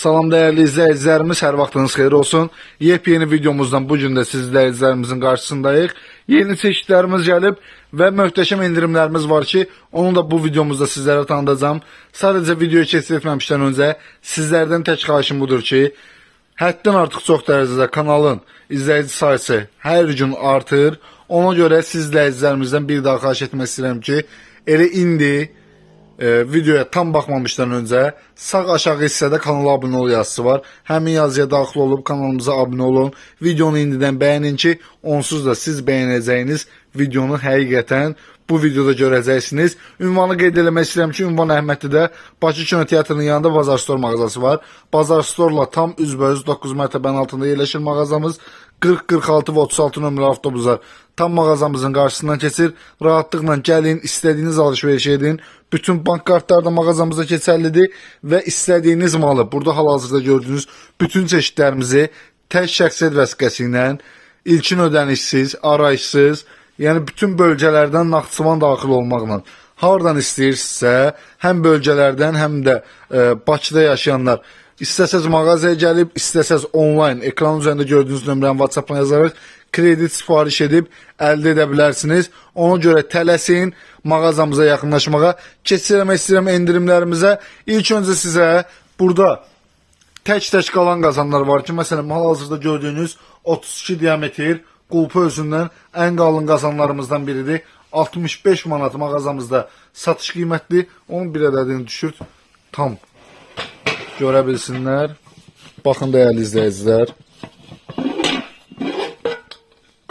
Salam değerli izleyicilerimiz, her vaxtınız xeyir olsun. Yepyeni videomuzdan bugün de siz izleyicilerimizin karşısındayıq. Yeni çeşitlerimiz gelip ve möhtəşəm indirimlerimiz var ki, onu da bu videomuzda sizlere tanıdacağım. Sadece videoyu kesit etməmişdən öncə tek xahişim budur ki, həddən artıq çox dərəcədə kanalın izleyici sayısı hər gün artır. Ona görə siz izləyicilərimizdən bir daha xahiş etmək istəyirəm ki, elə indi e, videoya tam bakmamıştan önce sağ aşağı hissədə kanala abone ol yazısı var. Həmin yazıya daxil olub kanalımıza abone olun. Videonu indidən bəyənin ki, onsuz da siz bəyənəcəyiniz videonu həqiqətən bu videoda görəcəksiniz. Ünvanı qeyd eləmək istəyirəm ki, ünvan Əhmədlidə Bakı Kino Teatrının yanında Bazar Store mağazası var. Bazar Store-la tam üzbəüz 9 mərtəbənin altında yerləşir mağazamız. 40, 46 və 36 nömrəli avtobuslar tam mağazamızın qarşısından keçir. Rahatlıqla gəlin, istədiyiniz alış-veriş edin. Bütün bank kartları da mağazamıza keçərlidir və istədiyiniz malı, burada hal-hazırda gördüyünüz bütün çeşidlərimizi tək şəxsiyyət vəsiqəsi ilə ilkin ödənişsiz, arayışsız, yəni bütün bölgələrdən Naxçıvan daxil olmaqla hardan istəyirsinizsə, həm bölgələrdən, həm də e, Bakıda yaşayanlar İstəsəz mağazaya gəlib, istəsəz online ekran üzərində gördüyünüz nömrəni WhatsApp-dan yazaraq kredit sifariş edib əldə edə bilərsiniz. Ona görə tələsin mağazamıza yaxınlaşmağa. Keçirmək istəyirəm endirimlərimizə. İlk öncə sizə burada tək-tək qalan qazanlar var ki, məsələn, hal-hazırda gördüyünüz 32 diametr qulpu özündən ən qalın qazanlarımızdan biridir. 65 manat mağazamızda satış qiymətli. Onun bir ədədini düşürt. Tam görə bilsinlər. Baxın dəyərli izləyicilər.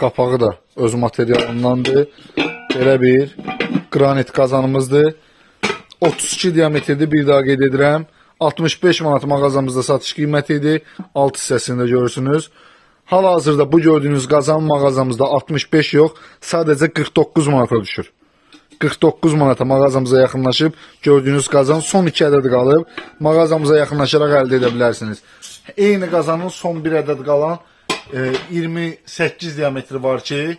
Qapağı da öz materialındandır. Belə bir qranit qazanımızdır. 32 diametrli bir daha qeyd edirəm. 65 manat mağazamızda satış qiyməti idi. Alt hissəsində görürsünüz. Hal-hazırda bu gördüyünüz qazan mağazamızda 65 yox, sadəcə 49 manata düşür. 49 manata mağazamıza yaxınlaşıb gördüyünüz qazan son 2 ədəd qalıb. Mağazamıza yaxınlaşaraq əldə edə bilərsiniz. Eyni qazanın son 1 ədəd qalan e, 28 diametri var ki,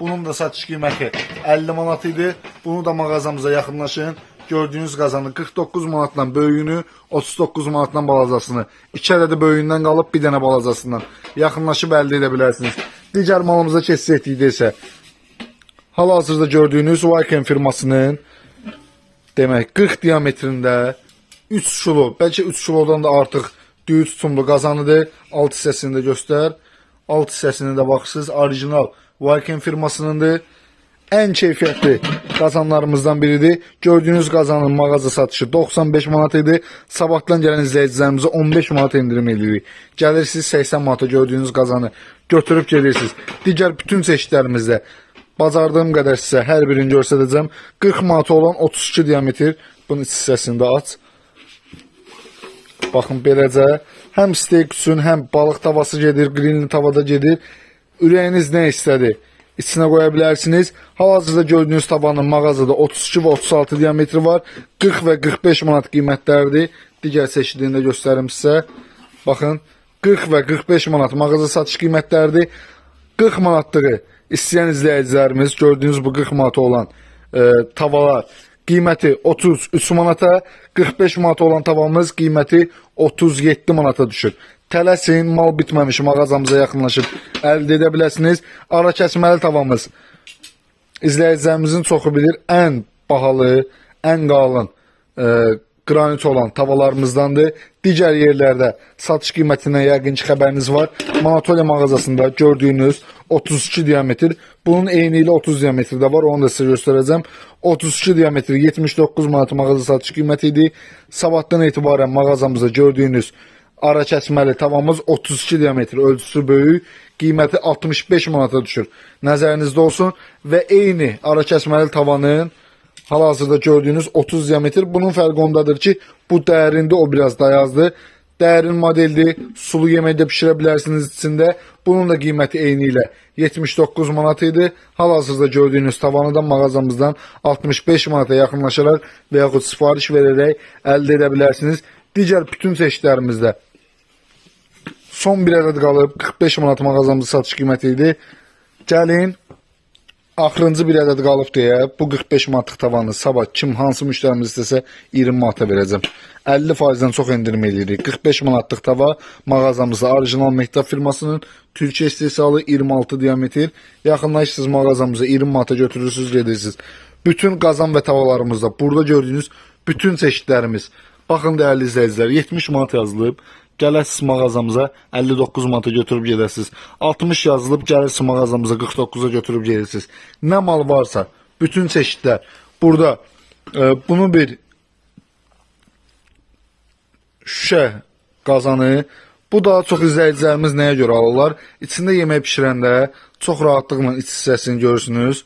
bunun da satış qiyməti 50 manat idi. Bunu da mağazamıza yaxınlaşın. Gördüyünüz qazanın 49 manatla böyüyünü, 39 manatla balazasını, 2 ədədi böyüyündən qalıb bir dənə balazasından yaxınlaşıb əldə edə bilərsiniz. Digər malımıza etdikdə isə Hal-hazırda gördüyünüz Wyken firmasının demək 40 diametrində 3 şulu, bəlkə 3 şulodan da artıq düyü tutumlu qazanıdır. Alt hissəsini də göstər. Alt hissəsini də baxırsınız. Orijinal Wyken firmasınındır. Ən keyfiyyətli qazanlarımızdan biridir. Gördüyünüz qazanın mağaza satışı 95 manat idi. Sabahdan gələn izləyicilərimizə 15 manat endirim edirik. Gəlirsiniz 80 manata gördüyünüz qazanı götürüb gelirsiniz. Digər bütün çeşidlərimizdə Bacardığım qədər sizə hər birini göstərəcəm. 40 manat olan 32 diametr bunun iç hissəsini də aç. Baxın beləcə həm steak üçün, həm balıq tavası gedir, qrilli tavada gedir. Ürəyiniz nə istədi? İçinə qoya bilərsiniz. Hal-hazırda gördüyünüz tavanın mağazada 32 və 36 diametri var. 40 və 45 manat qiymətləridir. Digər çeşidini də göstərim sizə. Baxın 40 və 45 manat mağaza satış qiymətləridir. 40 manatlığı istəyən izləyicilərimiz gördüyünüz bu 40 manata olan e, tavalar qiyməti 33 manata, 45 manata olan tavamız qiyməti 37 manata düşür. Tələsin, mal bitməmiş mağazamıza yaxınlaşıb əldə edə biləsiniz. Ara kəsməli tavamız izləyicilərimizin çoxu bilir ən bahalı, ən qalın e, qranit olan tavalarımızdandır. Digər yerlərdə satış qiymətindən yəqin ki xəbəriniz var. Manatoliya mağazasında gördüyünüz 32 diametr, bunun eyni ilə 30 diametri də var, onu da sizə göstərəcəm. 32 diametr 79 manat mağaza satış qiyməti idi. Sabahdan etibarən mağazamızda gördüyünüz ara kəsməli tavamız 32 diametr, ölçüsü böyük, qiyməti 65 manata düşür. Nəzərinizdə olsun və eyni ara kəsməli tavanın Hal-hazırda gördüyünüz 30 diametr. Bunun fərqi ondadır ki, bu dərində o biraz dayazdır. Dərin modeldir. Sulu yeməkdə pişirə bilərsiniz içində. Bunun da qiyməti eyni ilə 79 manat idi. Hal-hazırda gördüyünüz tavanı da mağazamızdan 65 manata yaxınlaşaraq və yaxud sifariş verərək əldə edə bilərsiniz. Digər bütün çeşidlərimizdə son bir ədəd qalıb 45 manat mağazamızda satış qiyməti idi. Gəlin Axırıncı bir ədəd qalıb deyə bu 45 manatlıq tavanı sabah kim hansı müştərimiz istəsə 20 manata verəcəm. 50%-dən çox endirim eləyirik. 45 manatlıq tava mağazamızda orijinal Mehtap firmasının Türkiyə istehsalı 26 diametr. Yaxınlaşırsınız mağazamıza 20 manata götürürsünüz, gedirsiniz. Bütün qazan və tavalarımızda burada gördüyünüz bütün çeşidlərimiz. Baxın dəyərli izləyicilər, 70 manat yazılıb. Gələsiz mağazamıza 59 manata götürüb gedəsiniz. 60 yazılıb gələsiz mağazamıza 49-a götürüb gedirsiniz. Nə mal varsa, bütün çeşidlər. Burada e, bunu bir şüşə qazanı. Bu daha çox izləyicilərimiz nəyə görə alırlar? İçində yemək bişirəndə çox rahatlıqla iç hissəsini görürsünüz.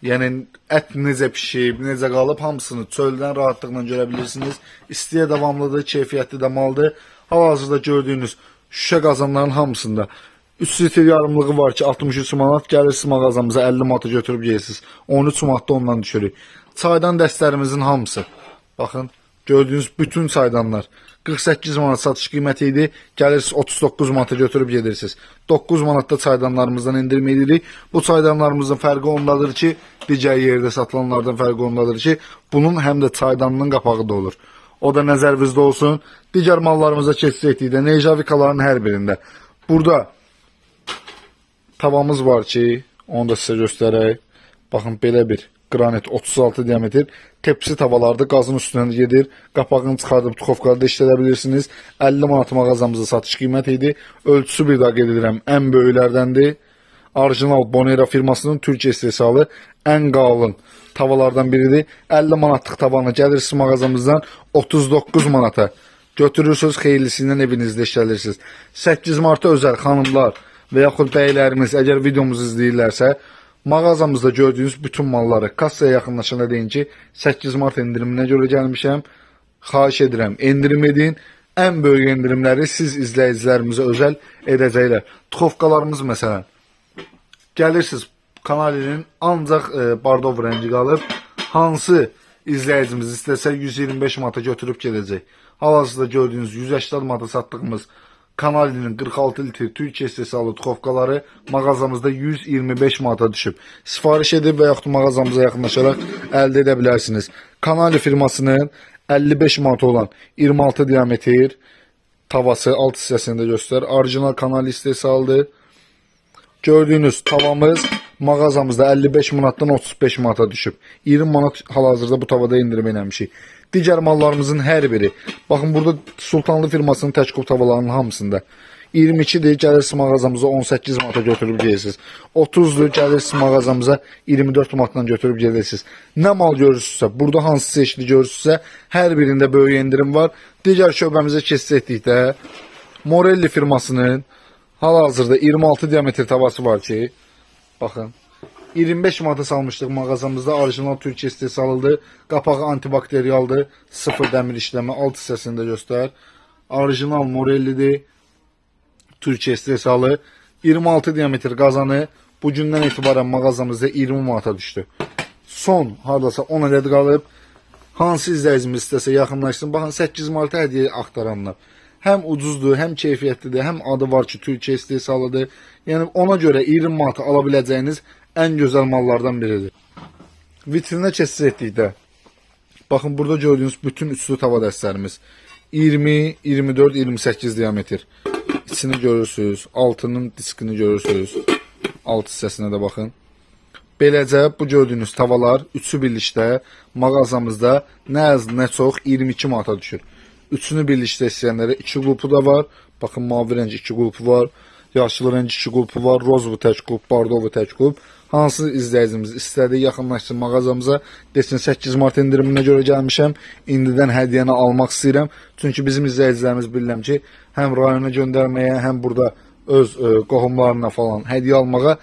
Yəni ət necə pişib, necə qalıb hamısını çöldən rahatlıqla görə bilirsiniz. İstiyə davamlıdır, keyfiyyətli də maldır. Hal-hazırda gördüyünüz şüşə qazanların hamısında 3 litr yarımlığı var ki 63 manat gəlirsiniz mağazamıza 50 manata götürüb yeyirsiniz. 13 manatda ondan düşürük. Çaydan dəstlərimizin hamısı. Baxın, gördüyünüz bütün çaydanlar 48 manat satış qiyməti idi. Gəlirsiniz 39 manata götürüb gedirsiniz. 9 manatda çaydanlarımızdan endirim edirik. Bu çaydanlarımızın fərqi ondadır ki, digər yerdə satılanlardan fərqi ondadır ki, bunun həm də çaydanının qapağı da olur. O da nəzərinizdə olsun. Digər mallarımıza keçid etdikdə Nejavikaların hər birində. Burada tavamız var ki, onu da sizə göstərək. Baxın belə bir qranit 36 diametr tepsi tavalarda qazın üstündən gedir. Qapağını çıxardıb duxovkada işlədə bilirsiniz. 50 manat mağazamızda satış qiyməti idi. Ölçüsü bir daha qeyd edirəm, ən böyüklərdəndir. Orijinal Bonera firmasının Türkiyə istehsalı ən qalın tavalardan biridir. 50 manatlıq tavanı gəlirsiniz mağazamızdan 39 manata götürürsünüz, xeyirlisi ilə evinizdə işlədirsiniz. 8 marta özəl xanımlar və yaxud bəylərimiz əgər videomuzu izləyirlərsə, mağazamızda gördüyünüz bütün malları kassaya yaxınlaşanda deyin ki, 8 mart endiriminə görə gəlmişəm. Xahiş edirəm, endirim edin. Ən böyük endirimləri siz izləyicilərimizə özəl edəcəklər. Tuxovkalarımız məsələn, gəlirsiniz kanalinin ancaq e, bardov rəngi qalıb. Hansı izləyicimiz istəsə 125 manata götürüb gedəcək. Hal-hazırda gördüyünüz 180 manata satdığımız kanalinin 46 litr Türkiyə istehsalı tuxovkaları mağazamızda 125 manata düşüb. Sifariş edib və yaxud mağazamıza yaxınlaşaraq əldə edə bilərsiniz. Kanali firmasının 55 manat olan 26 diametr tavası alt hissəsində göstər. Orijinal kanal istehsalıdır. Gördüyünüz tavamız mağazamızda 55 manatdan 35 manata düşüb. 20 manat hal-hazırda bu tavada endirim eləmişik. Digər mallarımızın hər biri. Baxın burada Sultanlı firmasının təşkil tavalarının hamısında 22-dir, gəlirsiniz mağazamıza 18 manata götürüb gedirsiniz. 30-dur, gəlirsiniz mağazamıza 24 manatdan götürüb gedirsiniz. Nə mal görürsünüzsə, burada hansı seçili görürsünüzsə, hər birində böyük endirim var. Digər şöbəmizə etdikdə Morelli firmasının hal-hazırda 26 diametr tavası var ki, baxın. 25 manata salmışdıq mağazamızda orijinal Türkiyə istehsalıdır. Qapağı antibakteriyaldır. Sıfır dəmir işləmə alt hissəsində göstər. Orijinal Morellidir. Türkiyə istehsalı 26 diametr qazanı bu gündən etibarən mağazamızda 20 manata düşdü. Son hardasa 10 ədəd qalıb. Hansı izləyicimiz istəsə yaxınlaşsın. Baxın 8 manata hədiyyə axtaranlar. Həm ucuzdur, həm keyfiyyətlidir, həm adı var ki, Türkiyə istehsalıdır. Yəni ona görə 20 manata ala biləcəyiniz ən gözəl mallardan biridir. Vitrinə keçid etdikdə Baxın burada gördüyünüz bütün üçlü tava dəstlərimiz 20, 24, 28 diametr. İçini görürsünüz, altının diskini görürsünüz. Alt hissəsinə də baxın. Beləcə bu gördüyünüz tavalar üçü birlikdə mağazamızda nə az nə çox 22 manata düşür. Üçünü birlikdə istəyənlərə 2 qrupu da var. Baxın mavi rəng 2 qrupu var. Yaşıl rəng 2 qrupu var. Rozvu tək qrup, bardovu tək qrup. Hansı izləyicimiz istədi yaxınlaşsın mağazamıza desin 8 mart endiriminə görə gəlmişəm. İndidən hədiyyəni almaq istəyirəm. Çünki bizim izləyicilərimiz bilirəm ki, həm rayona göndərməyə, həm burada öz ə, qohumlarına falan hədiyyə almağa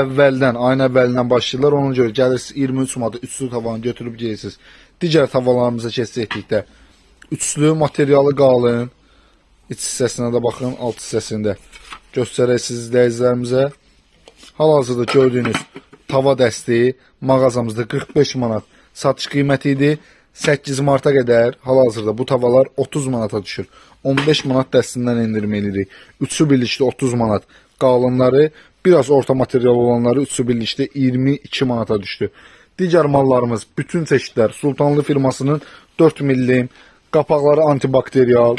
əvvəldən, ayın əvvəlindən başlayırlar. Ona görə gəlirsiniz 23 manata üçlü tavanı götürüb gedirsiniz. Digər tavalarımıza keçid etdikdə üçlü materialı qalın. İç hissəsinə də baxın, alt hissəsində göstərək siz izləyicilərimizə. Hal-hazırda gördüyünüz tava dəsti mağazamızda 45 manat satış qiyməti idi. 8 marta qədər hal-hazırda bu tavalar 30 manata düşür. 15 manat dəstindən endirim edirik. Üçü birlikdə 30 manat qalınları Biraz orta material olanları üçü birlikte 22 manata düştü. Digər mallarımız bütün çeşidlər Sultanlı firmasının 4 millim, qapaqları antibakteriyal,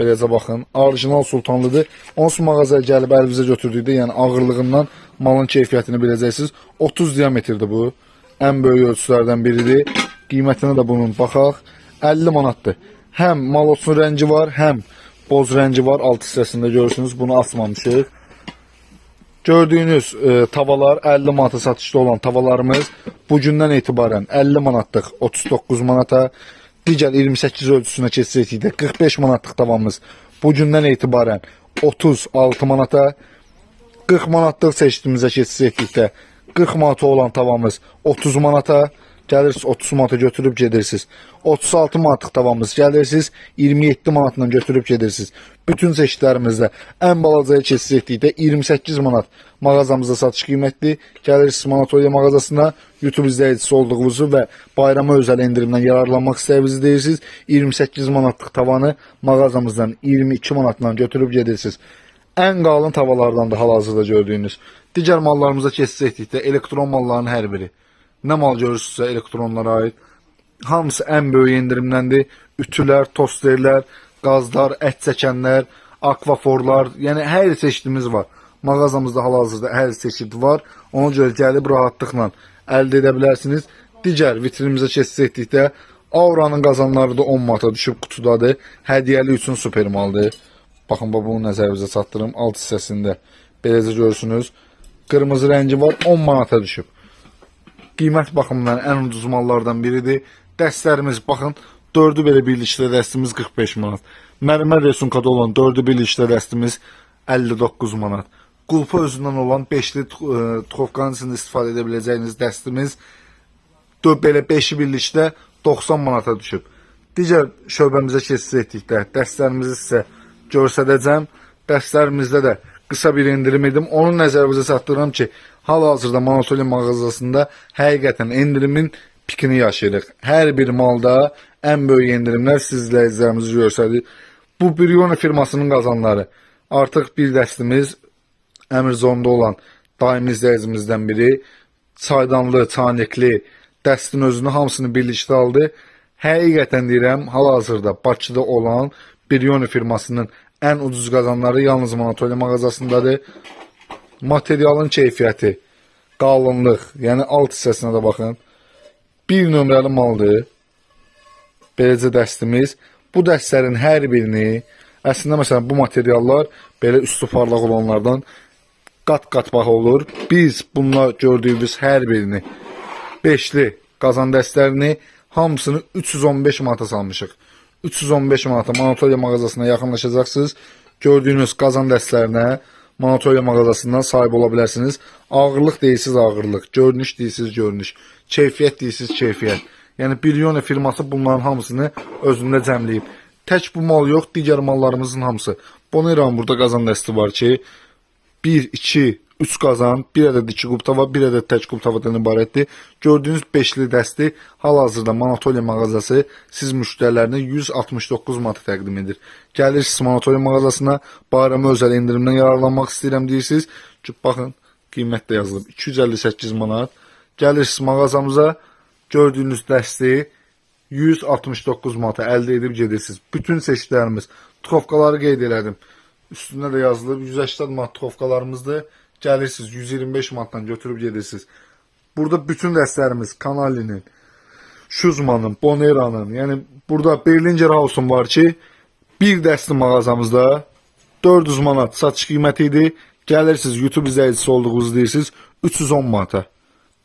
Beləcə baxın, orijinal sultanlıdır. Onsuz mağazaya gəlib əlinizə götürdükdə, yəni ağırlığından malın keyfiyyətini biləcəksiniz. 30 diametrdir bu. Ən böyük ölçülərdən biridir. Qiymətinə də bunun baxaq. 50 manatdır. Həm malosun rəngi var, həm boz rəngi var. Alt hissəsində görürsünüz. Bunu asmamışıq. Gördüyünüz e, tavalar 50 manata satışda olan tavalarımız bugündən etibarən 50 manatlıq 39 manata, digər 28 ölçüsünə keçsəkdə 45 manatlıq tavamız bugündən etibarən 36 manata, 40 manatlıq çeşidimizə keçsəkdə 40 manata olan tavamız 30 manata, gəlirsiniz 30 manata götürüb gedirsiniz. 36 manatlıq tavamız gəlirsiniz 27 manatla götürüb gedirsiniz. Bütün çeşidlərimizdə ən balacaya keçsəkdə 28 manat mağazamızda satış qiymətli. Gəlirsiniz Manatoliya mağazasına YouTube izləyicisi olduğunuzu və bayrama özəl endirimdən yararlanmaq istədiyinizi deyirsiniz. 28 manatlıq tavanı mağazamızdan 22 manatla götürüb gedirsiniz. Ən qalın tavalardan da hal-hazırda gördüyünüz. Digər mallarımıza keçsəkdə elektron malların hər biri. Nə mal görürsünüzsə elektronlara aid hamısı ən böyük endirimdəndir. Ütülər, tosterlər, qazlar, ət çəkənlər, akvaforlar, yəni hər çeşidimiz var. Mağazamızda hal-hazırda hər çeşid var. Ona görə gəlib rahatlıqla əldə edə bilərsiniz. Digər vitrinimizə keçsəkdə Aura'nın qazanları da 10 manata düşüb qutudadır. Hədiyyəli üçün super maldır. Baxın bax bunu nəzərinizə çatdırım. Alt hissəsində beləcə görürsünüz. Qırmızı rəngi var 10 manata düşüb. Qiymət baxımından ən ucuz mallardan biridir. Dəstlərimiz baxın 4-ü belə birlikdə dəstimiz 45 manat. Mərmər resunkada olan 4-ü birlikdə dəstimiz 59 manat. Qulpa özündən olan 5-li tuxovkanın içində istifadə edə biləcəyiniz dəstimiz belə 5-i birlikdə 90 manata düşüb. Digər şöbəmizə keçsəkdə dərslərimizi sizə göstərəcəm. Dərslərimizdə də qısa bir endirim edim. Onu nəzərinizə çatdırıram ki, hal-hazırda Manatoli mağazasında həqiqətən endirimin pikini yaşayırıq. Hər bir malda ən böyük endirimlər sizlə izləyicilərimizi göstərir. Bu Briona firmasının qazanları. Artıq bir dəstimiz Əmirzonda olan daimi izləyicimizdən biri çaydanlı, çanikli dəstin özünü hamısını birlikdə aldı. Həqiqətən deyirəm, hal-hazırda Bakıda olan Brioni firmasının ən ucuz qazanları yalnız Manatoli mağazasındadır. Materialın keyfiyyəti, qalınlıq, yəni alt hissəsinə də baxın. Bir nömrəli maldır. Beləcə dəstimiz. Bu dəstlərin hər birini, əslində məsələn bu materiallar belə üstü parlaq olanlardan qat-qat baha olur. Biz bunlar gördüyümüz hər birini 5-li qazan dəstlərini hamısını 315 manata salmışıq. 315 manata Manatoliya mağazasına yaxınlaşacaqsınız. Gördüyünüz qazan dəstlərinə Manatoliya mağazasından sahib ola bilərsiniz. Ağırlıq deyirsiniz ağırlıq, görünüş deyirsiniz görünüş, keyfiyyət deyirsiniz keyfiyyət. Yəni Brioni firması bunların hamısını özündə cəmləyib. Tək bu mal yox, digər mallarımızın hamısı. Boneran burada qazan dəsti var ki, 1, 2, 3 qazan, bir ədəd 2 qub tava, bir ədəd tək qub tavadan ibarətdir. Gördüyünüz 5-li dəsti hal-hazırda Manatoliya mağazası siz müştərilərinə 169 manata təqdim edir. Gəlirsiniz Manatoliya mağazasına, bayrama özəl endirimdən yararlanmaq istəyirəm deyirsiniz. Baxın, qiymət də yazılıb 258 manat. Gəlirsiniz mağazamıza, gördüyünüz dəsti 169 manata əldə edib gedirsiniz. Bütün seçkilərimiz, tuxovkaları qeyd elədim. Üstündə də yazılıb 180 manat tuxovkalarımızdır. Gəlirsiniz 125 manatdan götürüb gedirsiniz. Burada bütün dəstlərimiz Kanalinin, Şuzmanın, Bonera'nın, yəni burada Berlinger House'un var ki, bir dəsti mağazamızda 400 manat satış qiyməti idi. Gəlirsiniz YouTube izləyicisi olduğunuzu deyirsiniz 310 manata.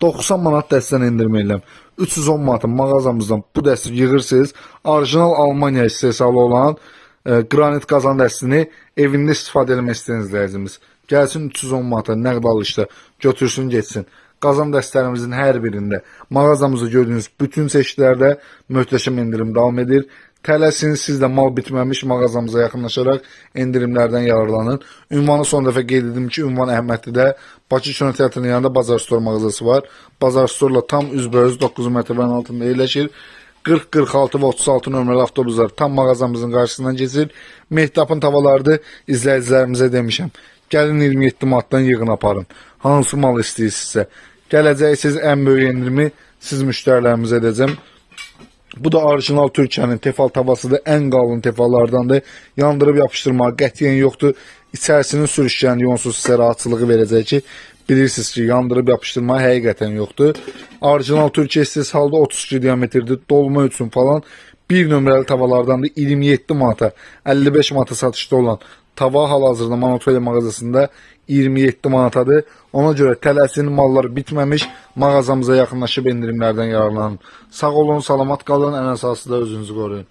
90 manat dəstdən endirmə edirəm. 310 manata mağazamızdan bu dəsti yığırsınız. Orijinal Almaniya istehsalı olan e, qranit qazan dəstini evində istifadə etmək istəyən izləyicimiz. Gəlsin 310 manata nəqd alışda götürsün getsin. Qazan dəstlərimizin hər birində mağazamızda gördüyünüz bütün çeşidlərdə möhtəşəm endirim davam edir. Tələsin siz də mal bitməmiş mağazamıza yaxınlaşaraq endirimlərdən yararlanın. Ünvanı son dəfə qeyd edim ki, ünvan Əhmədlidə Bakı Kino Teatrının yanında Bazar Store mağazası var. Bazar Store-la tam üzbəüz 9 mərtəbənin altında yerləşir. 40, 46 və 36 nömrəli avtobuslar tam mağazamızın qarşısından keçir. Mehtapın tavalarıdır, izləyicilərimizə demişəm. Gəlin 27 manatdan yığın aparın. Hansı mal istəyirsinizsə. Gələcəksiniz ən böyük endirimi siz müştərilərimizə edəcəm. Bu da orijinal Türkiyənin tefal tavasıdır. Ən qalın tefallardandır. Yandırıb yapışdırmağa qətiyyən yoxdur. İçərisinin sürüşkən yonsuz sizə rahatçılığı verəcək ki, bilirsiniz ki, yandırıb yapışdırma həqiqətən yoxdur. Orijinal Türkiyə istehsalı 32 diametrdir. Dolma üçün falan bir nömrəli tavalardandır. 27 manata, 55 manata satışda olan tava hal-hazırda Manatoli mağazasında 27 manatadır. Ona görə tələsin mallar bitməmiş mağazamıza yaxınlaşıb endirimlərdən yararlanın. Sağ olun, salamat qalın, ən əsası da özünüzü qoruyun.